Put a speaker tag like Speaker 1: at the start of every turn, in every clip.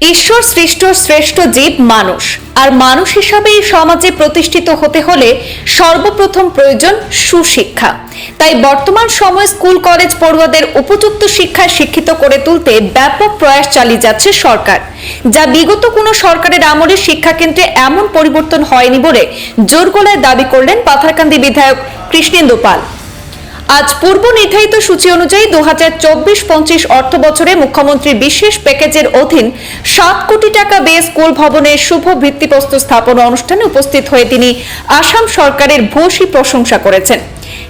Speaker 1: ঈশ্বর সৃষ্ট, শ্রেষ্ঠ জীব মানুষ। আর মানুষ হিসাবে এই সমাজে প্রতিষ্ঠিত হতে হলে সর্বপ্রথম প্রয়োজন সুশিক্ষা। তাই বর্তমান সময় স্কুল, কলেজ পড়ুয়াদের উপযুক্ত শিক্ষায় শিক্ষিত করে তুলতে ব্যাপক প্রয়াস চালিয়ে যাচ্ছে সরকার। যা বিগত কোনো সরকারের আমলে শিক্ষাকেন্দ্রে এমন পরিবর্তন হয়নি বলে জোর গলায় দাবি করলেন পাথারকান্দি বিধায়ক কৃষ্ণেন্দু পাল। আজ পূর্ব নির্ধারিত সূচি অনুযায়ী দু হাজার চব্বিশ পঁচিশ অর্থ বছরে মুখ্যমন্ত্রীর বিশেষ প্যাকেজের অধীন সাত কোটি টাকা ব্যয়ে স্কুল ভবনের শুভ ভিত্তিপ্রস্তর স্থাপন অনুষ্ঠানে উপস্থিত হয়ে তিনি আসাম সরকারের ভূয়সী প্রশংসা করেছেন।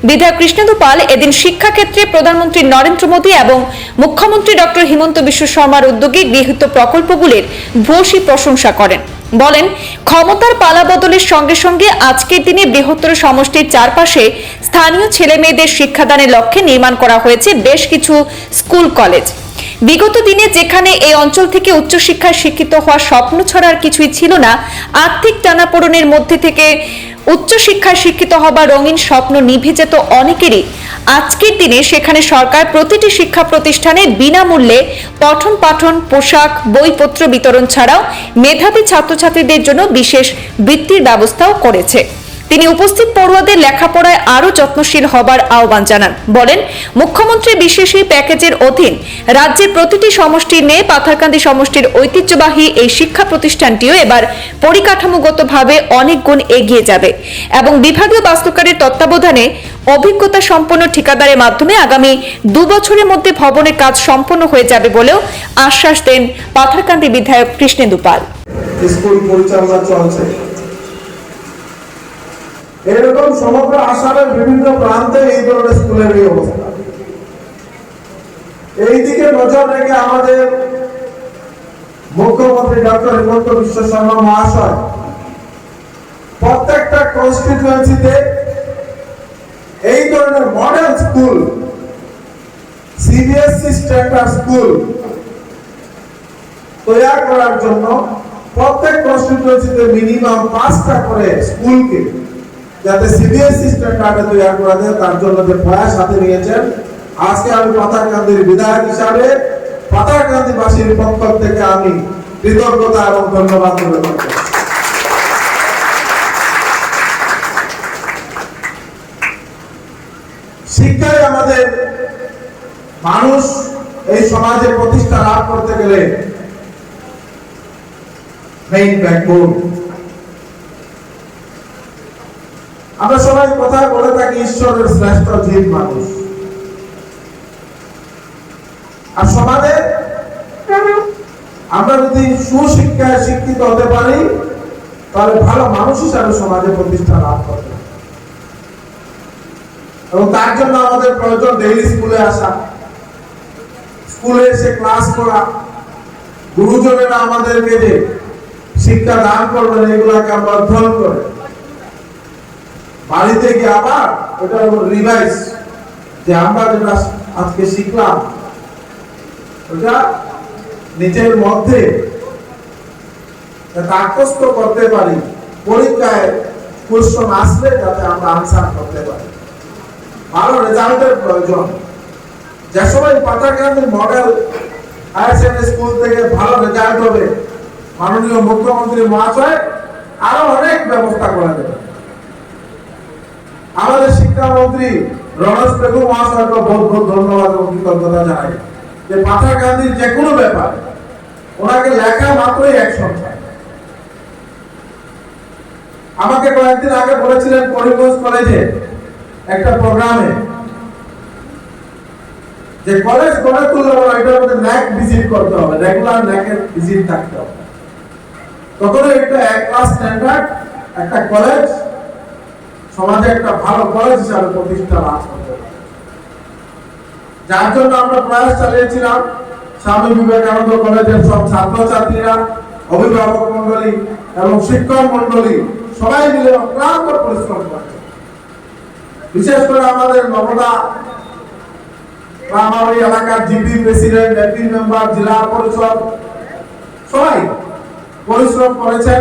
Speaker 1: বিধায়ক কৃষ্ণেন্দু পাল এদিন শিক্ষাক্ষেত্রে প্রধানমন্ত্রী নরেন্দ্র মোদী এবং মুখ্যমন্ত্রী ডক্টর হিমন্ত বিশ্ব শর্মার উদ্যোগে গৃহীত প্রকল্পগুলির ভূয়সী প্রশংসা করেন। বলেন, ক্ষমতার পালা বদলের সঙ্গে সঙ্গে আজকের দিনে বৃহত্তর সমষ্টির চারপাশে স্থানীয় ছেলে মেয়েদের শিক্ষাদানের লক্ষ্যে নির্মাণ করা হয়েছে বেশ কিছু স্কুল, কলেজ। বিগত দিনে যেখানে এই অঞ্চল থেকে উচ্চশিক্ষায় শিক্ষিত হওয়ার স্বপ্ন ছড়ার কিছুই ছিল না, আর্থিক টানাপোড়নের মধ্যে থেকে উচ্চশিক্ষায় শিক্ষিত হবার রঙিন স্বপ্ন নিভে যেত অনেকেরই। আজকের দিনে সেখানে সরকার প্রতিটি শিক্ষা প্রতিষ্ঠানে বিনামূল্যে পঠন পাঠন, পোশাক, বইপত্র বিতরণ ছাড়াও মেধাবী ছাত্রছাত্রীদের জন্য বিশেষ বৃত্তির ব্যবস্থাও করেছে। তিনি উপস্থিত পড়ুয়াদের লেখাপড়ায় আরও যত্নশীল হবার আহ্বান জানান। বলেন, মুখ্যমন্ত্রী বিশেষ এই প্যাকেজের অধীন রাজ্যের প্রতিটি সমষ্টির নিয়ে পাথারকান্দি সমষ্টির ঐতিহ্যবাহী এই শিক্ষা প্রতিষ্ঠানটিও এবার পরিকাঠামোগতভাবে অনেক গুণ এগিয়ে যাবে এবং বিভাগীয় বাস্তুকারের তত্ত্বাবধানে অভিজ্ঞতা সম্পন্ন ঠিকাদারের মাধ্যমে আগামী দু বছরের মধ্যে ভবনের কাজ সম্পন্ন হয়ে যাবে বলেও আশ্বাস দেন পাথারকান্দি বিধায়ক কৃষ্ণেন্দু পাল।
Speaker 2: স্কুল পরিচালনা চলছে। এরকম সমগ্র আসামের বিভিন্ন প্রান্তে এই ধরনের স্কুলের এই অবস্থা। এই দিকে নজর রেখে আমাদের মুখ্যমন্ত্রী ডক্টর হিমন্ত বিশ্ব শর্মা মহাশয় প্রত্যেকটা কনস্টিটুয়েন্সিতে এই ধরনের model school CBSE standard school তৈরি করার জন্য প্রত্যেক কনস্টিটিউয়েন্সিতে মিনিমাম পাঁচটা করে স্কুলকে যাতে সিবিএসসি স্ট্যান্ডার্ডে তৈরি করা যায়, তার জন্য যে প্রয়াস হাতে নিয়েছেন, আজকে আমি পাতারকান্দির বিধায়ক হিসাবে পাতারকান্দিবাসীর পক্ষ থেকে আমি কৃতজ্ঞতা এবং ধন্যবাদ নিবেদন করছি। শিক্ষাই আমাদের মানুষ এই সমাজে প্রতিষ্ঠা লাভ করতে গেলে মেইন ব্যাকবোন আমরা সবাই কথা বলে থাকি ঈশ্বরের শ্রেষ্ঠ জীব মানুষ। আর সমাজে আমরা যদি সুশিক্ষায় শিক্ষিত হতে পারি, তাহলে ভালো মানুষ হিসাবে সমাজে প্রতিষ্ঠা লাভ পারি। এবং তার জন্য আমাদের প্রয়োজন ডেইলি স্কুলে আসা। স্কুলে এসে ক্লাস করা। গুরুজনেরা আমাদেরকে যে শিক্ষা দান করবেন, এগুলাকে আমরা অধ্যয়ন করে বাড়িতে গিয়ে আবার এটা রিভাইজ যে আমরা যেটা আজকে শিখলাম, ওটা নিজের মধ্যে আত্মস্থ করতে পারি, পরীক্ষায় কোশ্চন আসলে যাতে আমরা আনসার করতে পারি। ভালো রেজাল্টের প্রয়োজন। যে সময় পাতাকান্দির মডেল হায়ার সেকেন্ডারি স্কুল থেকে ভালো রেজাল্ট হবে, মাননীয় মুখ্যমন্ত্রী মহাশয় আরও অনেক ব্যবস্থা করা যাবে আমাদের শিক্ষামন্ত্রী রমেশ পেগু মহাশয়কে বহুত বহুত ধন্যবাদ এবং কৃতজ্ঞতা জানাই। যে পাথারকান্দির যে কোনো ব্যাপার, ওনাকে লেখা মাত্রই অ্যাকশন চায় আমাকে কয়েকদিন আগে বলেছিলেন করিমগঞ্জ কলেজে একটা প্রোগ্রামে যে কলেজ গড়ে তুললে বলো এটার মধ্যে ন্যাক ভিজিট করতে হবে, রেগুলার ন্যাকের ভিজিট থাকতে হবে। তখন একটা এক ক্লাস স্ট্যান্ডার্ড, একটা কলেজ সমাজে একটা ভালো কলেজ হিসাবে প্রতিষ্ঠা লাভ করতে। যার জন্য আমরা প্রয়াস চালিয়েছিলাম। স্বামী বিবেকানন্দ কলেজের সব ছাত্রছাত্রীরা, অভিভাবক মন্ডলী এবং শিক্ষক মন্ডলী সবাই মিলে অক্লান্ত পরিশ্রম করছে বিশেষ করে আমাদের নবদা আমার এলাকার জিপি প্রেসিডেন্ট এপি মেম্বার, জেলা পরিষদ সবাই পরিশ্রম করেছেন।